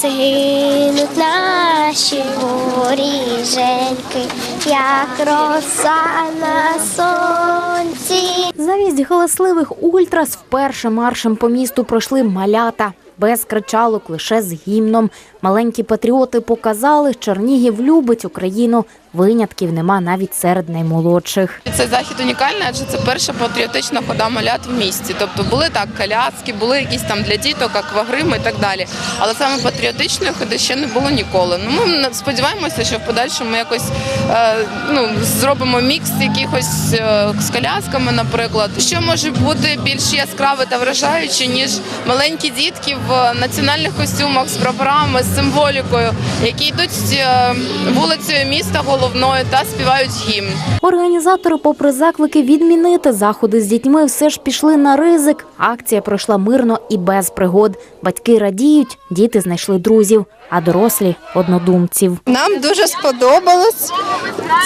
Згинуть наші горіженьки, як роса на сонці. Замість галасливих ультрас вперше маршем по місту пройшли малята. Без кричалок, лише з гімном. Маленькі патріоти показали, Чернігів любить Україну. Винятків нема навіть серед наймолодших. Цей захід унікальний, адже це перша патріотична хода малят в місті. Тобто були так коляски, були якісь там для діток, аквагрими і так далі. Але саме патріотичної ходи ще не було ніколи. Ну ми сподіваємося, що в подальшому ми якось е, ну зробимо мікс якихось е, з колясками, наприклад. Що може бути більш яскраве та вражаюче, ніж маленькі дітки в національних костюмах з прапорами, з символікою, які йдуть е, вулицею міста головною та співають гімн. Організатори, попри заклики відмінити заходи з дітьми, все ж пішли на ризик. Акція пройшла мирно і без пригод. Батьки радіють, діти знайшли друзів, а дорослі однодумців. Нам дуже сподобалось,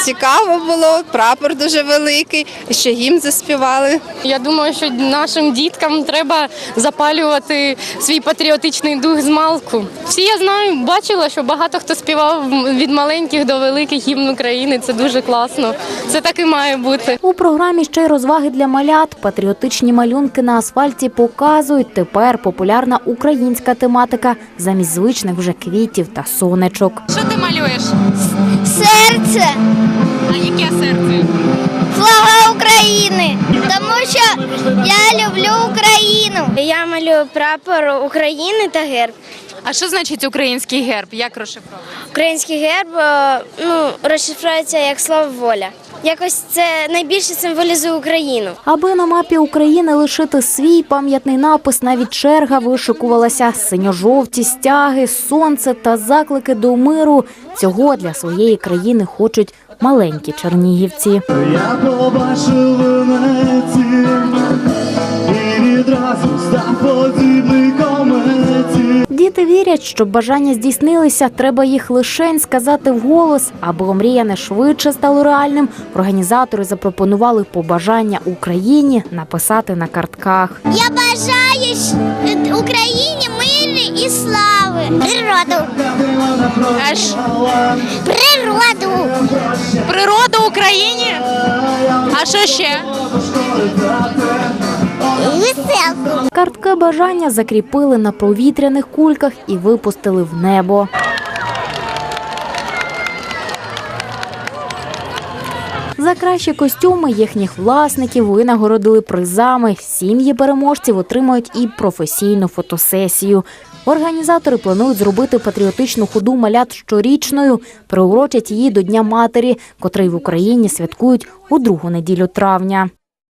цікаво було, прапор дуже великий, і ще гімн заспівали. Я думаю, що нашим діткам треба запалювати свій патріотичний дух з малку. Всі я знаю, бачила, що багато хто співав від маленьких до великих гімн України. Це дуже класно. Це так і має бути. У програмі ще й розваги для малят. Патріотичні малюнки на асфальті показують. Тепер популярна українська тематика замість звичних вже квітів та сонечок. Що ти малюєш? Серце Україну. Я малюю прапор України та герб. А що значить український герб? Як розшифровується? Український герб е, ну, розшифрується як слово воля. Якось це найбільше символізує Україну. Аби на мапі України лишити свій пам'ятний напис, навіть черга вишикувалася. Синьо-жовті стяги, сонце та заклики до миру. Цього для своєї країни хочуть маленькі чернігівці. Я побачив Діти вірять, щоб бажання здійснилися, треба їх лишень сказати вголос. Аби омріяне швидше стало реальним, організатори запропонували побажання Україні написати на картках. Я бажаю Україні миру і слави. Природу. Аж Природу. природа Україні. А що ще? Картки бажання закріпили на повітряних кульках і випустили в небо. За кращі костюми їхніх власників винагородили призами. Сім'ї переможців отримають і професійну фотосесію. Організатори планують зробити патріотичну ходу малят щорічною, приурочать її до Дня матері, котрий в Україні святкують у другу неділю травня.